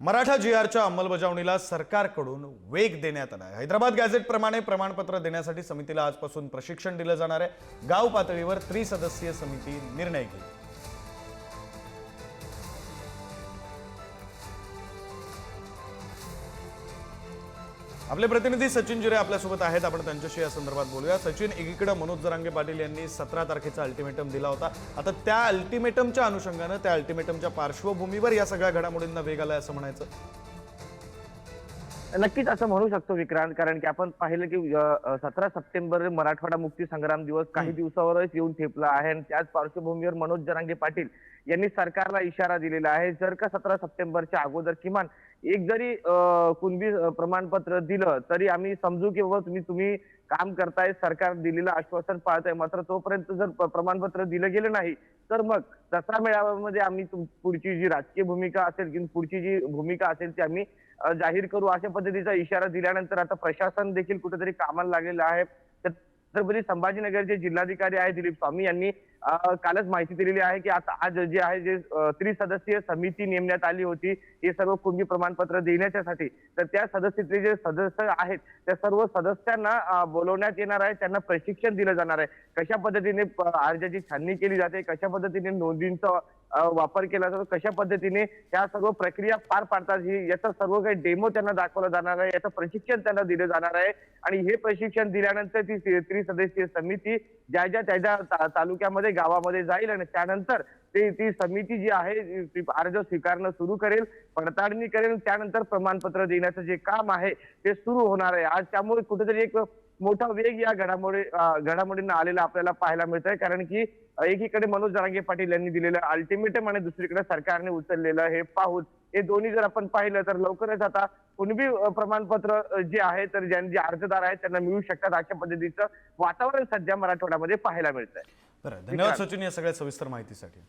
मराठा जी आरच्या अंमलबजावणीला सरकारकडून वेग देण्यात आला आहे. हैदराबाद गॅझेटप्रमाणे प्रमाणपत्र देण्यासाठी समितीला आजपासून प्रशिक्षण दिलं जाणार आहे. गाव पातळीवर त्रिसदस्यीय समिती निर्णय घेईल. आपले प्रतिनिधी सचिन जिरे आपल्यासोबत आहेत. आपण त्यांच्याशी या संदर्भात बोलूया. सचिन एकीकडे मनोज जरांगे पाटील यांनी सतरा तारखेचा अल्टिमेटम दिला होता. आता त्या अल्टिमेटमच्या अनुषंगानं त्या अल्टिमेटमच्या पार्श्वभूमीवर या सगळ्या घडामोडींना वेग आलाय असं म्हणायचं? नक्कीच असं म्हणू शकतो विक्रांत कारण की आपण पाहिलं की सतरा सप्टेंबर मराठवाडा मुक्ती संग्राम दिवस काही दिवसावरच येऊन ठेपला आहे आणि त्याच पार्श्वभूमीवर मनोज जरांगे पाटील यांनी सरकारला इशारा दिलेला आहे. जर का सतरा सप्टेंबरच्या अगोदर किमान एक जरी कुणबी प्रमाणपत्र दिलं तरी आम्ही समजू की बाबा तुम्ही तुम्ही काम करताय सरकार दिलेलं आश्वासन पाळताय. मात्र तोपर्यंत जर प्रमाणपत्र दिलं गेलं नाही तर मग दसरा मेळाव्यामध्ये आम्ही पुढची जी राजकीय भूमिका असेल किंवा पुढची जी भूमिका असेल ती आम्ही जाहीर करू अशा पद्धतीचा इशारा दिल्यानंतर आता प्रशासन देखील कुठेतरी कामाला लागलेलं आहे. छत्रपती संभाजीनगरचे जिल्हाधिकारी आहे दिलीप स्वामी यांनी कालच माहिती दिलेली आहे की आता आज जे आहे जे त्रिसदस्यीय समिती नेमण्यात आली होती हे सर्व कुणबी प्रमाणपत्र देण्याच्यासाठी तर त्या सदस्याचे जे सदस्य आहेत त्या सर्व सदस्यांना बोलवण्यात येणार आहे त्यांना प्रशिक्षण दिलं जाणार आहे. कशा पद्धतीने अर्जाची छाननी केली जाते कशा पद्धतीने नोंदींचं वापर केला जातो. कशा पद्धतीने त्या सर्व प्रक्रिया पार पाडतात ही याचा सर्व काही डेमो त्यांना दाखवला जाणार आहे. याचं प्रशिक्षण त्यांना दिलं जाणार आहे. आणि हे प्रशिक्षण दिल्यानंतर ती त्रिसदस्यीय समिती ज्या ज्या त्या ज्या तालुक्यामध्ये गावामध्ये जाईल आणि त्यानंतर ते ती समिती जी आहे ती अर्ज स्वीकारणं सुरू करेल पडताळणी करेल. त्यानंतर प्रमाणपत्र देण्याचं जे काम आहे ते सुरू होणार आहे. आज त्यामुळे कुठेतरी एक मोठा वेग या घडामोडी घडामोडींना आलेला आपल्याला पाहायला मिळत आहे कारण की एकीकडे मनोज जरांगे पाटील यांनी दिलेलं अल्टिमेटम आणि दुसरीकडे सरकारने उचललेलं हे पाहून हे दोन्ही जर आपण पाहिलं तर लवकरच आता कुणबी प्रमाणपत्र जे आहे तर ज्यांचे जे अर्जदार आहेत त्यांना मिळू शकतात अशा पद्धतीचं वातावरण सध्या मराठवाड्यामध्ये पाहायला मिळतंय. बरं धन्यवाद सचिन या सगळ्या सविस्तर माहितीसाठी.